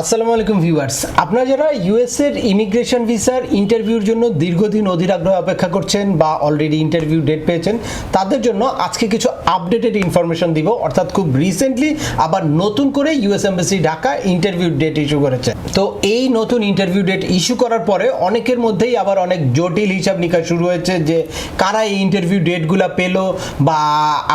আসসালামু আলাইকুম ভিউয়ার্স। আপনারা যারা ইউএস এর ইমিগ্রেশন ভিসার ইন্টারভিউর জন্য দীর্ঘদিন অধীর আগ্রহে অপেক্ষা করছেন বা অলরেডি ইন্টারভিউ ডেট পেয়েছেন, তাদের জন্য আজকে কিছু আপডেটেড ইনফরমেশন দিব। অর্থাৎ খুব রিসেন্টলি আবার নতুন করে US embassy Dhaka interview date issue করেছে। তো এই নতুন ইন্টারভিউ ডেট ইস্যু করার পরে অনেকের মধ্যেই আবার অনেক জটিল হিসাব নিকাশ শুরু হয়েছে যে কারা এই ইন্টারভিউ ডেটগুলো পেল বা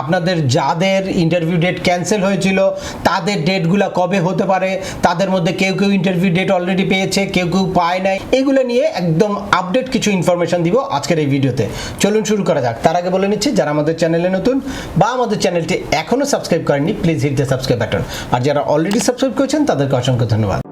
আপনাদের যাদের ইন্টারভিউ ডেট ক্যান্সেল হয়েছিল, তাদের ডেটগুলো কবে হতে পারে, তাদের মধ্যে কেউ কেউ ইন্টারভিউ ডেট অলরেডি পেয়েছে, কেউ কেউ পায় নাই। এগুলো নিয়ে একদম আপডেট কিছু ইনফরমেশন দিব আজকের এই ভিডিওতে চলুন শুরু করা যাক। তার আগে বলে নিচ্ছি, যারা আমাদের চ্যানেলে নতুন বা আমাদের চ্যানেলটি এখনও সাবস্ক্রাইব করেননি please hit the subscribe button আর যারা অলরেডি সাবস্ক্রাইব করেছেন, তাদেরকে অসংখ্য ধন্যবাদ।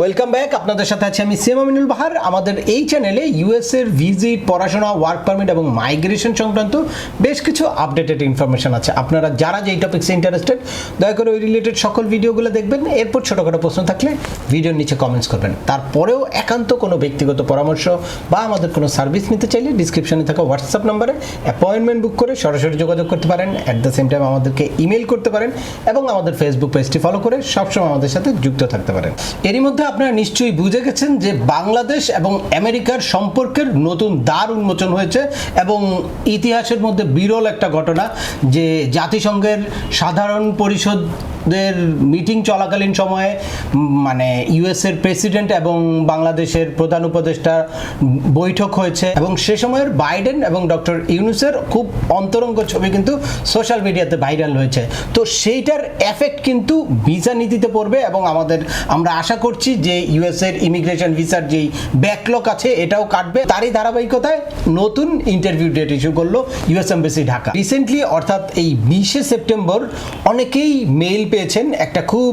ওয়েলকাম ব্যাক আপনাদের সাথে আছি আমি সিএম আমিনুল বাহার আমাদের এই চ্যানেলে ইউএস এর ভিজিট পড়াশোনা ওয়ার্ক পারমিট এবং মাইগ্রেশন সংক্রান্ত বেশ কিছু আপডেটেড ইনফরমেশন আছে। আপনারা যারা যেই টপিক্সে ইন্টারেস্টেড দয়া করে ওই রিলেটেড সকল ভিডিওগুলো দেখবেন। এরপর ছোটোখাটো প্রশ্ন থাকলে ভিডিওর নিচে কমেন্টস করবেন। তারপরেও একান্ত কোনো ব্যক্তিগত পরামর্শ বা আমাদের কোনো সার্ভিস নিতে চাইলে ডিসক্রিপশনে থাকা হোয়াটসঅ্যাপ নাম্বারে অ্যাপয়েন্টমেন্ট বুক করে সরাসরি যোগাযোগ করতে পারেন। অ্যাট দ্য সেম টাইম আমাদেরকে ইমেল করতে পারেন এবং আমাদের ফেসবুক পেজটি ফলো করে সবসময় আমাদের সাথে যুক্ত থাকতে পারেন। এরই মধ্যে আপনারা নিশ্চয়ই বুঝে গেছেন যে বাংলাদেশ এবং আমেরিকার সম্পর্কের নতুন দ্বার উন্মোচন হয়েছে এবং ইতিহাসের মধ্যে বিরল একটা ঘটনা যে জাতিসংঘের সাধারণ পরিষদের মিটিং চলাকালীন সময়ে মানে ইউএসের প্রেসিডেন্ট এবং বাংলাদেশের প্রধান উপদেষ্টা বৈঠক হয়েছে এবং সে সময়ের বাইডেন এবং ডক্টর ইউনুসের খুব অন্তরঙ্গ ছবি কিন্তু সোশ্যাল মিডিয়াতে ভাইরাল হয়েছে। তো সেইটার এফেক্ট কিন্তু ভিসা নীতিতে পড়বে এবং আমাদের, আমরা আশা করছি যে ইউএসের ইমিগ্রেশন ভিসার যেই ব্যাকলগ আছে, এটাও কাটবে। তারই ধারাবাহিকতায় নতুন ইন্টারভিউ ডেট ইস্যু করল ইউএস এমবেসি ঢাকা রিসেন্টলি অর্থাৎ এই বিশে সেপ্টেম্বর অনেকেই মেইল পেয়েছেন। একটা খুব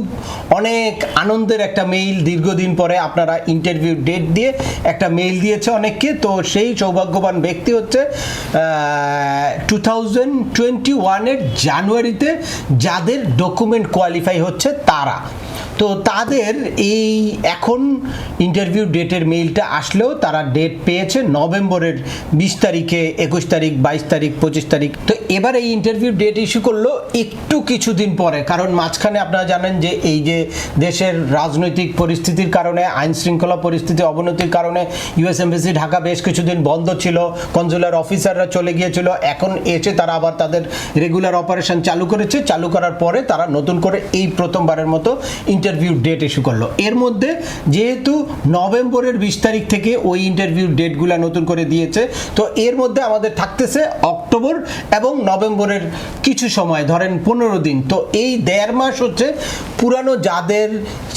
অনেক আনন্দের একটা মেইল দীর্ঘদিন পরে আপনারা ইন্টারভিউ ডেট দিয়ে একটা মেইল দিয়েছে অনেককে। তো সেই সৌভাগ্যবান ব্যক্তি হচ্ছে টু থাউজেন্ড টোয়েন্টি ওয়ানের জানুয়ারিতে যাদের ডকুমেন্ট কোয়ালিফাই হচ্ছে তারা। তো তাদের এই এখন ইন্টারভিউ ডেটের মেইলটা আসলেও তারা ডেট পেয়েছে নভেম্বরের বিশ তারিখে, একুশ তারিখ, বাইশ তারিখ, পঁচিশ তারিখ। তো এবার এই ইন্টারভিউ ডেট ইস্যু করল একটু কিছুদিন পরে। কারণ মাঝখানে আপনারা জানেন যে এই যে দেশের রাজনৈতিক পরিস্থিতির কারণে, আইন শৃঙ্খলা পরিস্থিতি অবনতির কারণে ইউএস এমবেসি ঢাকা বেশ কিছুদিন বন্ধ ছিল কনজুলার অফিসাররা চলে গিয়েছিল। এখন এসে তারা আবার তাদের রেগুলার অপারেশন চালু করেছে। চালু করার পরে তারা নতুন করে এই প্রথমবারের মতো ইন্টারভিউ ডেট ইস্যু করল। এর মধ্যে যেহেতু নভেম্বরের বিশ তারিখ থেকে ওই ইন্টারভিউ ডেটগুলো নতুন করে দিয়েছে, তো এর মধ্যে আমাদের থাকতেছে অক্টোবর এবং নভেম্বরের কিছু সময়, ধরেন পনেরো দিন। তো এই দেড় মাস হচ্ছে পুরানো যাদের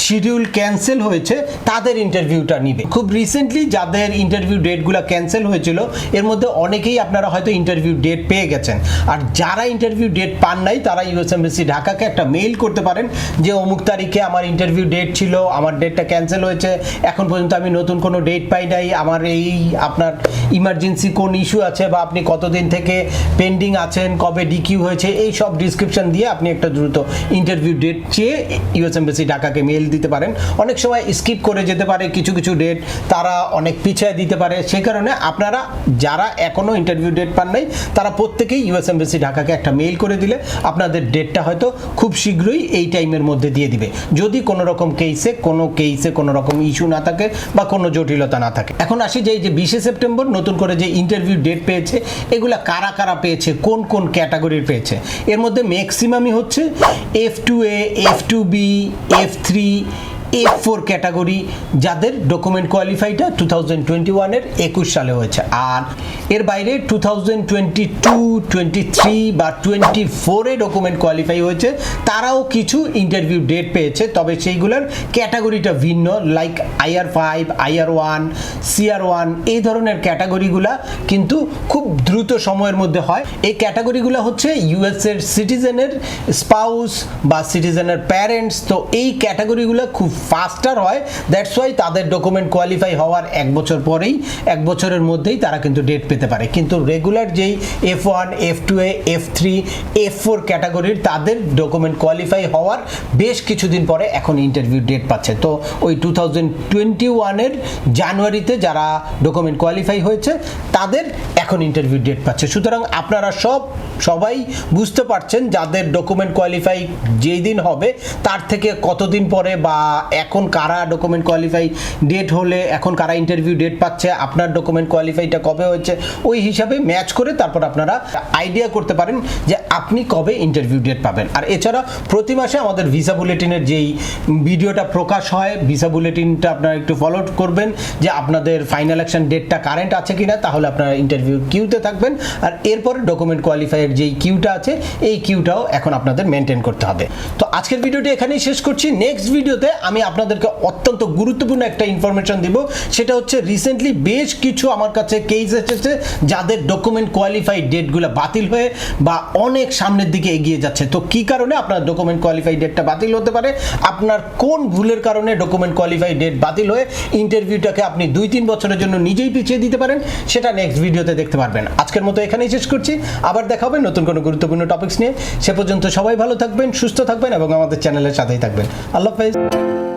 শিডিউল ক্যান্সেল হয়েছে, তাদের ইন্টারভিউটা নিবে। খুব রিসেন্টলি যাদের ইন্টারভিউ ডেটগুলো ক্যান্সেল হয়েছিল, এর মধ্যে অনেকেই আপনারা হয়তো ইন্টারভিউ ডেট পেয়ে গেছেন। আর যারা ইন্টারভিউ ডেট পান নাই, তারা ইউএস এমবেসি ঢাকাকে একটা মেইল করতে পারেন যে, অমুক তারিখে আমার ইন্টারভিউ ডেট ছিল, আমার ডেটটা ক্যান্সেল হয়েছে, এখন পর্যন্ত আমি নতুন কোনো ডেট পাই নাই, আমার এই আপনার ইমার্জেন্সি কোন ইস্যু আছে বা আপনি কতদিন থেকে পেন্ডিং আছেন কবে ডিকিউ হয়েছে এই সব ডিসক্রিপশন দিয়ে আপনি একটা দ্রুত ইন্টারভিউ ডেট চেয়ে ইউএস এমবেসি ঢাকাকে মেইল দিতে পারেন। অনেক সময় স্কিপ করে যেতে পারে কিছু কিছু ডেট তারা অনেক পিছিয়ে দিতে পারে। সেই কারণে আপনারা যারা এখনও ইন্টারভিউ ডেট পান নাই, তারা প্রত্যেকেই ইউএস এমবেসি ঢাকাকে একটা মেল করে দিলে আপনাদের ডেটটা হয়তো খুব শীঘ্রই এই টাইমের মধ্যে দিয়ে দিবে। যদি কোনো রকম কেসে কোনো কেসে কোনো রকম ইস্যু না থাকে বা কোনো জটিলতা না থাকে। এখন আসি যে এই যে বিশে সেপ্টেম্বর, নতুন করে যে ইন্টারভিউ ডেট পেয়েছে, এগুলা কারা কারা পেয়েছে, কোন কোন ক্যাটাগরির পেয়েছে? এর মধ্যে ম্যাক্সিমামই হচ্ছে F two A F two B F three F four category যাদের ডকুমেন্ট কোয়ালিফাইটা টু থাউজেন্ড টোয়েন্টি ওয়ানের একুশ সালে হয়েছে। আর এর বাইরে two thousand twenty two twenty three বা টোয়েন্টি ফোরে ডকুমেন্ট কোয়ালিফাই হয়েছে, তারাও কিছু ইন্টারভিউ ডেট পেয়েছে, তবে সেইগুলোর ক্যাটাগরিটা ভিন্ন like IR five IR one CR one এই ধরনের ক্যাটাগরিগুলা কিন্তু খুব দ্রুত সময়ের মধ্যে হয়। এই ক্যাটাগরিগুলো হচ্ছে ইউএসের সিটিজেনের স্পাউস বা সিটিজেনের প্যারেন্টস তো এই ক্যাটাগরিগুলো খুব ফাস্টার হয় দ্যাটস ওয়াই তাদের ডকুমেন্ট কোয়ালিফাই হওয়ার এক বছর পরেই, এক বছরের মধ্যেই তারা কিন্তু ডেট পেতে পারে। কিন্তু রেগুলার যেই F one F two A F three F four ক্যাটাগরির তাদের ডকুমেন্ট কোয়ালিফাই হওয়ার বেশ কিছুদিন পরে এখন ইন্টারভিউ ডেট পাচ্ছে। তো ওই টু থাউজেন্ড টোয়েন্টি ওয়ানের জানুয়ারিতে যারা ডকুমেন্ট কোয়ালিফাই হয়েছে, তাদের এখন ইন্টারভিউ ডেট পাচ্ছে। সুতরাং আপনারা সব, সবাই বুঝতে পারছেন যাদের ডকুমেন্ট কোয়ালিফাই যেই দিন হবে, তার থেকে কতদিন পরে বা এখন কারা ডকুমেন্ট কোয়ালিফাই ডেট হলে, এখন কারা ইন্টারভিউ ডেট পাচ্ছে, আপনার ডকুমেন্ট কোয়ালিফাইটা কবে হয়েছে, ওই হিসাবে ম্যাচ করে তারপর আপনারা আইডিয়া করতে পারেন যে আপনি কবে ইন্টারভিউ ডেট পাবেন। আর এছাড়া প্রতি মাসে আমাদের ভিসা বুলেটিনের যেই ভিডিওটা প্রকাশ হয় ভিসা বুলেটিনটা আপনারা একটু ফলো করবেন যে আপনাদের ফাইনাল অ্যাকশন ডেটটা কারেন্ট আছে কিনা, তাহলে আপনারা ইন্টারভিউ কিউতে থাকবেন। আর এরপরে ডকুমেন্ট কোয়ালিফাইয়ের যেই কিউটা আছে, এই কিউটাও এখন আপনাদের মেনটেন করতে হবে। তো আজকের ভিডিওটি এখানেই শেষ করছি। নেক্সট ভিডিওতে আমি আপনাদেরকে অত্যন্ত গুরুত্বপূর্ণ একটা ইনফরমেশন দিব। সেটা হচ্ছে রিসেন্টলি বেশ কিছু আমার কাছে কেস এসেছে যাদের ডকুমেন্ট কোয়ালিফাই ডেটগুলো বাতিল হয়ে বা অনেক সামনের দিকে এগিয়ে যাচ্ছে। তো কি কারণে আপনার ডকুমেন্ট কোয়ালিফাইড ডেটটা বাতিল হতে পারে? আপনার কোন ভুলের কারণে ডকুমেন্ট কোয়ালিফাইড ডেট বাতিল হয়ে ইন্টারভিউটাকে আপনি দুই তিন বছরের জন্য নিজেই পিছিয়ে দিতে পারেন? সেটা নেক্সট ভিডিওতে দেখতে পারবেন। আজকের মতো এখানেই শেষ করছি। আবার দেখা হবে নতুন কোনো গুরুত্বপূর্ণ টপিকস নিয়ে। সে পর্যন্ত সবাই ভালো থাকবেন, সুস্থ থাকবেন এবং আমাদের চ্যানেলের সাথেই থাকবেন। আল্লাহ হাফেজ।